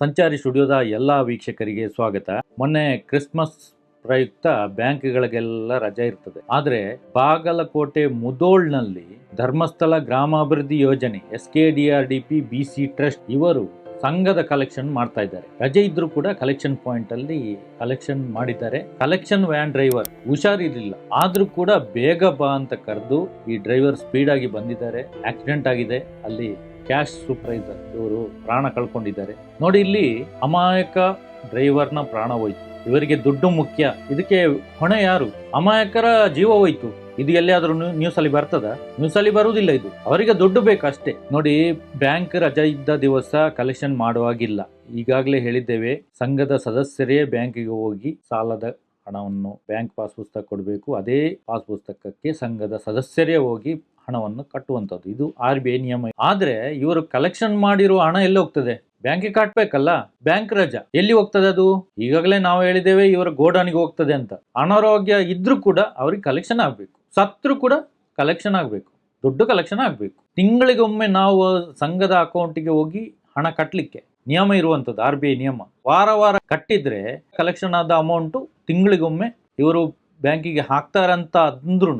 ಸಂಚಾರಿ ಸ್ಟುಡಿಯೋದ ಎಲ್ಲ ವೀಕ್ಷಕರಿಗೆ ಸ್ವಾಗತ. ಮೊನ್ನೆ ಕ್ರಿಸ್ಮಸ್ ಪ್ರಯುಕ್ತ ಬ್ಯಾಂಕ್ಗಳಿಗೆಲ್ಲ ರಜೆ ಇರ್ತದೆ. ಆದ್ರೆ ಬಾಗಲಕೋಟೆ ಮುದೋಳ್ನಲ್ಲಿ ಧರ್ಮಸ್ಥಳ ಗ್ರಾಮಾಭಿವೃದ್ಧಿ ಯೋಜನೆ S K D R D P B C trust ಇವರು ಸಂಘದ ಕಲೆಕ್ಷನ್ ಮಾಡ್ತಾ ಇದ್ದಾರೆ. ರಜೆ ಇದ್ರೂ ಕೂಡ ಕಲೆಕ್ಷನ್ ಪಾಯಿಂಟ್ ಅಲ್ಲಿ ಕಲೆಕ್ಷನ್ ಮಾಡಿದ್ದಾರೆ. ಕಲೆಕ್ಷನ್ ವ್ಯಾನ್ ಡ್ರೈವರ್ ಹುಷಾರಿರ್ಲಿಲ್ಲ. ಆದ್ರೂ ಕೂಡ ಬೇಗ ಬಾ ಅಂತ ಕರೆದು ಈ ಡ್ರೈವರ್ ಸ್ಪೀಡ್ ಆಗಿ ಬಂದಿದ್ದಾರೆ. ಆಕ್ಸಿಡೆಂಟ್ ಆಗಿದೆ. ಅಲ್ಲಿ ಕ್ಯಾಶ್ ಸೂಪರ್ವೈಸರ್ ಇವರು ಪ್ರಾಣ ಕಳ್ಕೊಂಡಿದ್ದಾರೆ. ನೋಡಿ ಇಲ್ಲಿ ಅಮಾಯಕ ಡ್ರೈವರ್ನ ಪ್ರಾಣ ಹೋಯ್ತು. ಇವರಿಗೆ ದುಡ್ಡು ಮುಖ್ಯ. ಇದಕ್ಕೆ ಹೊಣೆ ಯಾರು? ಅಮಾಯಕರ ಜೀವ ಹೋಯ್ತು. ಇದು ಎಲ್ಲಿಯಾದ್ರೂ ನ್ಯೂಸ್ ಅಲ್ಲಿ ಬರ್ತದ? ನ್ಯೂಸ್ ಅಲ್ಲಿ ಬರುವುದಿಲ್ಲ ಇದು. ಅವರಿಗೆ ದುಡ್ಡು ಬೇಕಷ್ಟೇ ನೋಡಿ, ಬ್ಯಾಂಕ್ ರಜೆ ಇದ್ದ ದಿವಸ ಕಲೆಕ್ಷನ್ ಮಾಡುವಾಗಿಲ್ಲ. ಈಗಾಗಲೇ ಹೇಳಿದ್ದೇವೆ, ಸಂಘದ ಸದಸ್ಯರೇ ಬ್ಯಾಂಕಿಗೆ ಹೋಗಿ ಸಾಲದ ಹಣವನ್ನು ಬ್ಯಾಂಕ್ ಪಾಸ್ ಪುಸ್ತಕ ಕೊಡಬೇಕು. ಅದೇ ಪಾಸ್ ಪುಸ್ತಕಕ್ಕೆ ಸಂಘದ ಸದಸ್ಯರೇ ಹೋಗಿ ಹಣವನ್ನು ಕಟ್ಟುವಂಥದ್ದು. ಇದು ಆರ್ ಬಿ ಐ ನಿಯಮ. ಆದ್ರೆ ಇವರು ಕಲೆಕ್ಷನ್ ಮಾಡಿರುವ ಹಣ ಎಲ್ಲಿ ಹೋಗ್ತದೆ? ಬ್ಯಾಂಕಿಗೆ ಕಟ್ಬೇಕಲ್ಲ? ಬ್ಯಾಂಕ್ ರಜಾ. ಎಲ್ಲಿ ಹೋಗ್ತದೆ ಅದು? ಈಗಾಗಲೇ ನಾವು ಹೇಳಿದ್ದೇವೆ ಇವರ ಗೋಡಾನಿಗೆ ಹೋಗ್ತದೆ ಅಂತ. ಅನಾರೋಗ್ಯ ಇದ್ರೂ ಕೂಡ ಅವ್ರಿಗೆ ಕಲೆಕ್ಷನ್ ಆಗ್ಬೇಕು. ಸತ್ರು ಕೂಡ ಕಲೆಕ್ಷನ್ ಆಗ್ಬೇಕು. ದುಡ್ಡು ಕಲೆಕ್ಷನ್ ಆಗ್ಬೇಕು. ತಿಂಗಳಿಗೊಮ್ಮೆ ನಾವು ಸಂಘದ ಅಕೌಂಟಿಗೆ ಹೋಗಿ ಹಣ ಕಟ್ಟಲಿಕ್ಕೆ ನಿಯಮ ಇರುವಂಥದ್ದು, ಆರ್ ಬಿ ಐ ನಿಯಮ. ವಾರ ವಾರ ಕಟ್ಟಿದ್ರೆ ಕಲೆಕ್ಷನ್ ಆದ ಅಮೌಂಟು ತಿಂಗಳಿಗೊಮ್ಮೆ ಇವರು ಬ್ಯಾಂಕಿಗೆ ಹಾಕ್ತಾರಂತ ಅಂದ್ರೂ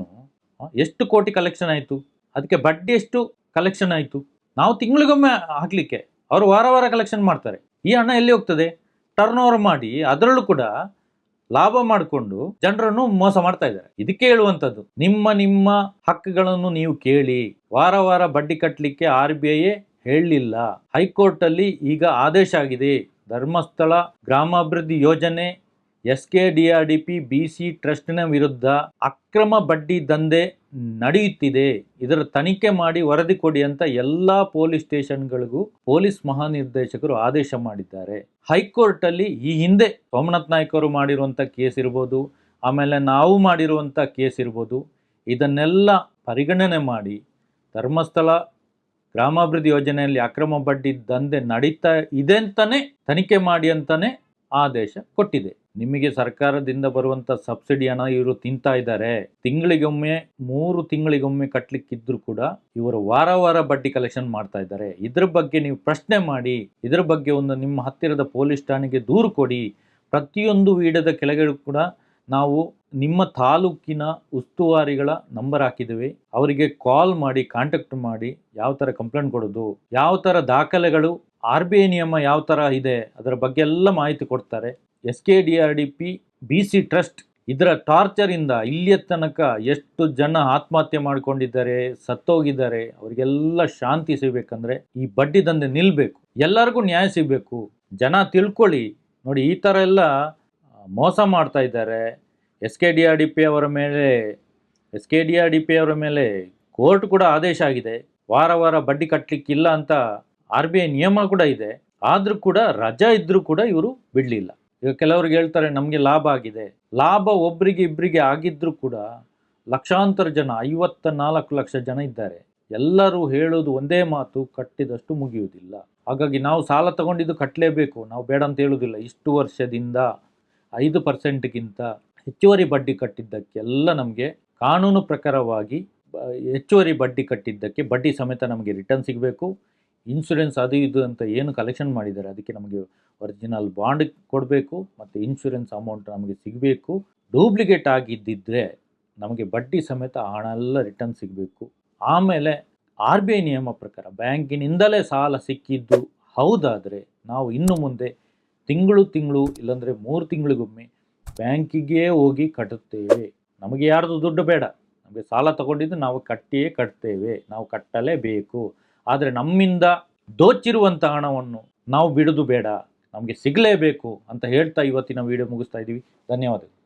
ಎಷ್ಟು ಕೋಟಿ ಕಲೆಕ್ಷನ್ ಆಯಿತು? ಅದಕ್ಕೆ ಬಡ್ಡಿ ಎಷ್ಟು ಕಲೆಕ್ಷನ್ ಆಯಿತು? ನಾವು ತಿಂಗಳಿಗೊಮ್ಮೆ ಹಾಕಲಿಕ್ಕೆ ಅವರು ವಾರ ವಾರ ಕಲೆಕ್ಷನ್ ಮಾಡ್ತಾರೆ. ಈ ಹಣ ಎಲ್ಲಿ ಹೋಗ್ತದೆ? ಟರ್ನ್ ಓವರ್ ಮಾಡಿ ಅದರಲ್ಲೂ ಕೂಡ ಲಾಭ ಮಾಡಿಕೊಂಡು ಜನರನ್ನು ಮೋಸ ಮಾಡ್ತಾ ಇದ್ದಾರೆ. ಇದಕ್ಕೆ ಹೇಳುವಂಥದ್ದು, ನಿಮ್ಮ ನಿಮ್ಮ ಹಕ್ಕುಗಳನ್ನು ನೀವು ಕೇಳಿ. ವಾರ ವಾರ ಬಡ್ಡಿ ಕಟ್ಟಲಿಕ್ಕೆ ಆರ್ ಬಿ ಐ ಹೇಳಲಿಲ್ಲ. ಹೈಕೋರ್ಟಲ್ಲಿ ಈಗ ಆದೇಶ ಆಗಿದೆ. ಧರ್ಮಸ್ಥಳ ಗ್ರಾಮಾಭಿವೃದ್ಧಿ ಯೋಜನೆ ಎಸ್ ಬಿಸಿ ಟ್ರಸ್ಟ್ನ ವಿರುದ್ಧ ಅಕ್ರಮ ಬಡ್ಡಿ ದಂಧೆ ನಡೆಯುತ್ತಿದೆ. ಇದರ ತನಿಖೆ ಮಾಡಿ ವರದಿ ಕೊಡಿ ಅಂತ ಎಲ್ಲ ಪೊಲೀಸ್ ಸ್ಟೇಷನ್ಗಳಿಗೂ ಪೊಲೀಸ್ ಮಹಾನಿರ್ದೇಶಕರು ಆದೇಶ ಮಾಡಿದ್ದಾರೆ. ಹೈಕೋರ್ಟ್ ಅಲ್ಲಿ ಈ ಹಿಂದೆ ಸೋಮನಾಥ್ ನಾಯ್ಕ ಅವರು ಮಾಡಿರುವಂಥ ಕೇಸ್ ಇರ್ಬೋದು, ಆಮೇಲೆ ನಾವು ಮಾಡಿರುವಂಥ ಕೇಸ್ ಇರ್ಬೋದು, ಇದನ್ನೆಲ್ಲ ಪರಿಗಣನೆ ಮಾಡಿ ಧರ್ಮಸ್ಥಳ ಗ್ರಾಮಾಭಿವೃದ್ಧಿ ಯೋಜನೆಯಲ್ಲಿ ಅಕ್ರಮ ಬಡ್ಡಿ ದಂಧೆ ನಡೀತಾ ಇದೆ ಅಂತಲೇ ತನಿಖೆ ಮಾಡಿ ಅಂತಲೇ ಆದೇಶ ಕೊಟ್ಟಿದೆ. ನಿಮಗೆ ಸರ್ಕಾರದಿಂದ ಬರುವಂಥ ಸಬ್ಸಿಡಿ ಹಣ ಇವರು ತಿಂತಾ ಇದ್ದಾರೆ. ತಿಂಗಳಿಗೊಮ್ಮೆ, ಮೂರು ತಿಂಗಳಿಗೊಮ್ಮೆ ಕಟ್ಟಲಿಕ್ಕಿದ್ರು ಕೂಡ ಇವರು ವಾರ ವಾರ ಬಡ್ಡಿ ಕಲೆಕ್ಷನ್ ಮಾಡ್ತಾ ಇದ್ದಾರೆ. ಇದ್ರ ಬಗ್ಗೆ ನೀವು ಪ್ರಶ್ನೆ ಮಾಡಿ, ಇದ್ರ ಬಗ್ಗೆ ಒಂದು ನಿಮ್ಮ ಹತ್ತಿರದ ಪೊಲೀಸ್ ಠಾಣೆಗೆ ದೂರು ಕೊಡಿ. ಪ್ರತಿಯೊಂದು ವಿಡಿಯೋದ ಕೆಳಗೆ ಕೂಡ ನಾವು ನಿಮ್ಮ ತಾಲೂಕಿನ ಉಸ್ತುವಾರಿಗಳ ನಂಬರ್ ಹಾಕಿದ್ದೀವಿ. ಅವರಿಗೆ ಕಾಲ್ ಮಾಡಿ ಕಾಂಟ್ಯಾಕ್ಟ್ ಮಾಡಿ, ಯಾವ ಥರ ಕಂಪ್ಲೇಂಟ್ ಕೊಡೋದು, ಯಾವ ಥರ ದಾಖಲೆಗಳು ಆರ್ ಬಿ ಐ ನಿಯಮ ಯಾವ ಥರ ಇದೆ, ಅದರ ಬಗ್ಗೆ ಎಲ್ಲ ಮಾಹಿತಿ ಕೊಡ್ತಾರೆ. S K D R D P B C trust ಇದರ ಟಾರ್ಚರಿಂದ ಇಲ್ಲಿಯ ತನಕ ಎಷ್ಟು ಜನ ಆತ್ಮಹತ್ಯೆ ಮಾಡ್ಕೊಂಡಿದ್ದಾರೆ, ಸತ್ತೋಗಿದ್ದಾರೆ, ಅವರಿಗೆಲ್ಲ ಶಾಂತಿ ಸಿಗಬೇಕಂದ್ರೆ ಈ ಬಡ್ಡಿ ದಂಧೆ ನಿಲ್ಲಬೇಕು ಎಲ್ಲರಿಗೂ ನ್ಯಾಯ ಸಿಗಬೇಕು. ಜನ ತಿಳ್ಕೊಳ್ಳಿ. ನೋಡಿ, ಈ ಥರ ಎಲ್ಲ ಮೋಸ ಮಾಡ್ತಾ ಇದ್ದಾರೆ. S K D R D P ಅವರ ಮೇಲೆ S K D R D P ಅವರ ಮೇಲೆ ಕೋರ್ಟ್ ಕೂಡ ಆದೇಶ ಆಗಿದೆ. ವಾರ ವಾರ ಬಡ್ಡಿ ಕಟ್ಟಲಿಕ್ಕಿಲ್ಲ ಅಂತ ಆರ್ ಬಿ ಐ ನಿಯಮ ಕೂಡ ಇದೆ. ಆದರೂ ಕೂಡ ರಜಾ ಇದ್ದರೂ ಕೂಡ ಇವರು ಬಿಡಲಿಲ್ಲ. ಈಗ ಕೆಲವ್ರಿಗೆ ಹೇಳ್ತಾರೆ, ನಮಗೆ ಲಾಭ ಆಗಿದೆ. ಲಾಭ ಒಬ್ಬರಿಗೆ ಇಬ್ಬರಿಗೆ ಆಗಿದ್ರೂ ಕೂಡ ಲಕ್ಷಾಂತರ ಜನ ಐವತ್ತ ನಾಲ್ಕು ಲಕ್ಷ ಜನ ಇದ್ದಾರೆ. ಎಲ್ಲರೂ ಹೇಳೋದು ಒಂದೇ ಮಾತು, ಕಟ್ಟಿದಷ್ಟು ಮುಗಿಯುವುದಿಲ್ಲ. ಹಾಗಾಗಿ ನಾವು ಸಾಲ ತಗೊಂಡಿದ್ದು ಕಟ್ಟಲೇಬೇಕು ನಾವು ಬೇಡ ಅಂತ ಹೇಳುವುದಿಲ್ಲ. ಇಷ್ಟು ವರ್ಷದಿಂದ ಐದು ಪರ್ಸೆಂಟ್ಗಿಂತ ಹೆಚ್ಚುವರಿ ಬಡ್ಡಿ ಕಟ್ಟಿದ್ದಕ್ಕೆಲ್ಲ ನಮಗೆ ಕಾನೂನು ಪ್ರಕಾರವಾಗಿ ಹೆಚ್ಚುವರಿ ಬಡ್ಡಿ ಕಟ್ಟಿದ್ದಕ್ಕೆ ಬಡ್ಡಿ ಸಮೇತ ನಮಗೆ ರಿಟರ್ನ್ ಸಿಗಬೇಕು. ಇನ್ಶೂರೆನ್ಸ್ ಅದು ಇದು ಅಂತ ಏನು ಕಲೆಕ್ಷನ್ ಮಾಡಿದ್ದಾರೆ, ಅದಕ್ಕೆ ನಮಗೆ ಒರಿಜಿನಲ್ ಬಾಂಡ್ ಕೊಡಬೇಕು ಮತ್ತು ಇನ್ಶೂರೆನ್ಸ್ ಅಮೌಂಟ್ ನಮಗೆ ಸಿಗಬೇಕು. ಡೂಪ್ಲಿಕೇಟ್ ಆಗಿದ್ದಿದ್ದರೆ ನಮಗೆ ಬಡ್ಡಿ ಸಮೇತ ಹಣ ಎಲ್ಲ ರಿಟರ್ನ್ ಸಿಗಬೇಕು. ಆಮೇಲೆ ಆರ್ ಬಿ ಐ ನಿಯಮ ಪ್ರಕಾರ ಬ್ಯಾಂಕಿನಿಂದಲೇ ಸಾಲ ಸಿಕ್ಕಿದ್ದು ಹೌದಾದರೆ ನಾವು ಇನ್ನು ಮುಂದೆ ತಿಂಗಳು ತಿಂಗಳು ಇಲ್ಲಾಂದರೆ ಮೂರು ತಿಂಗಳಿಗೊಮ್ಮೆ ಬ್ಯಾಂಕಿಗೆ ಹೋಗಿ ಕಟ್ಟುತ್ತೇವೆ. ನಮಗೆ ಯಾರ್ದು ದುಡ್ಡು ಬೇಡ. ನಮಗೆ ಸಾಲ ತಗೊಂಡಿದ್ದು ನಾವು ಕಟ್ಟಿಯೇ ಕಟ್ತೇವೆ. ನಾವು ಕಟ್ಟಲೇಬೇಕು. ಆದರೆ ನಮ್ಮಿಂದ ದೋಚಿರುವಂಥ ಹಣವನ್ನು ನಾವು ಬಿಡೋದು ಬೇಡ. ನಮಗೆ ಸಿಗಲೇಬೇಕು ಅಂತ ಹೇಳ್ತಾ ಇವತ್ತಿನ ವಿಡಿಯೋ ಮುಗಿಸ್ತಾ ಇದ್ದೀವಿ. ಧನ್ಯವಾದಗಳು.